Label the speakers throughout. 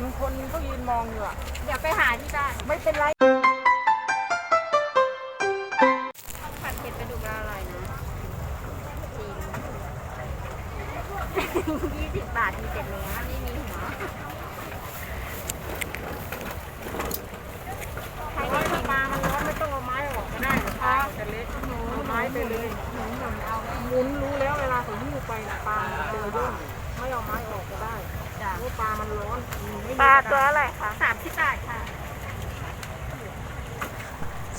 Speaker 1: นคนก็ยืนมองอยู่อะ
Speaker 2: เดี๋ยวไปหาที่บ้าน
Speaker 1: ไม่เป็นไร
Speaker 2: ผัดเผ็ดปลาดุกเราอร่อยนะจริงยี่สิบบาทมีเจ็ดเนื้อไม่มีหัวใคร
Speaker 1: เพราะ
Speaker 2: ไม่
Speaker 1: ว่า
Speaker 2: มี
Speaker 1: ถ้าปลามันร้อนไม่ต้องเอาไม้ออกก็ได้หรอกปลาจะเล็กเอาไม้ไปเลย
Speaker 2: หมุนหมุนเอาเลย
Speaker 1: หมุนรู้แล้วเวลาเขาหิ้วไปนะปลามันเจอเรื่องไม่เอาไม้ออกก็ได้
Speaker 2: จ้ะ
Speaker 1: เพราะ ปลามันร้อนไม่มี
Speaker 2: ปลาตัวอะไรคะสามสิบบาทค่ะ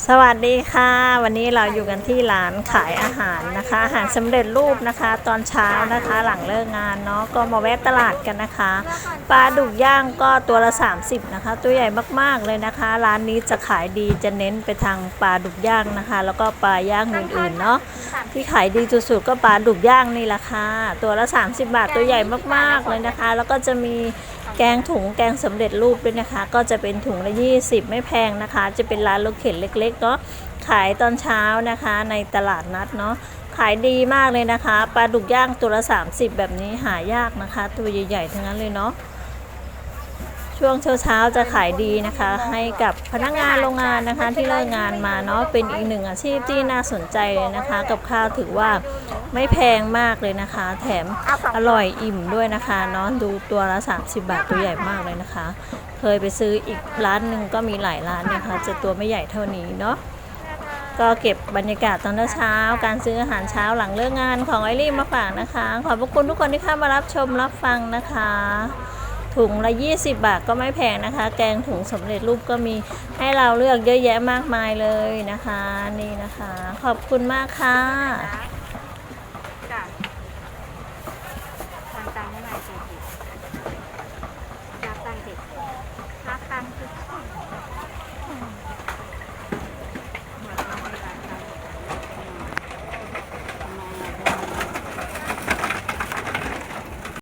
Speaker 3: สวัสดีค่ะ วันนี้เราอยู่กันที่ร้านขายอาหารนะคะ อาหารสำเร็จรูปนะคะ ตอนเช้านะคะหลังเลิกงานเนาะก็มาแวะตลาดกันนะคะปลาดุกย่างก็ตัวละ 30 นะคะ ตัวใหญ่มากๆเลยนะคะ ร้านนี้จะขายดีจะเน้นไปทางปลาดุกย่างนะคะ แล้วก็ปลาย่างอื่นๆเนาะที่ขายดีสุดๆก็ปลาดุกย่างนี่แหละค่ะตัวละ 30 บาทตัวใหญ่มากๆเลยนะคะ แล้วก็จะมีแกงถุงแกงสำเร็จรูปด้วยนะคะ ก็จะเป็นถุงละ 20 ไม่แพงนะคะ จะเป็นร้านรถเข็นเล็กๆเนาะขายตอนเช้านะคะในตลาดนัดเนาะขายดีมากเลยนะคะปลาดุกย่างตัวละ 30 แบบนี้หายากนะคะ ตัวใหญ่ๆทั้งนั้นเลยเนาะ ช่วงเช้าๆจะขายดีนะคะ ให้กับพนักงานโรงงานนะคะที่เลิกงานมาเนาะเป็นอีกหนึ่งอาชีพที่น่าสนใจเลยนะคะ กับข้าวถือว่าไม่แพงมากเลยนะคะ แถมอร่อยอิ่มด้วยนะคะเนาะดูตัวละ 30 บาทตัวใหญ่มากเลยนะคะ เคยไปซื้ออีกร้านหนึ่งก็มีหลายร้านนะคะ จะตัวไม่ใหญ่เท่านี้เนาะก็เก็บบรรยากาศตอนเช้า การซื้ออาหารเช้าหลังเลิกงานของไอรีมาฝากนะคะ ขอบพระคุณทุกคนที่เข้ามารับชมรับฟังนะคะ ถุงละ 20 บาทก็ไม่แพงนะคะ แกงถุงสำเร็จรูปก็มีให้เราเลือกเยอะแยะมากมายเลยนะคะ นี่นะคะ ขอบคุณมากค่ะ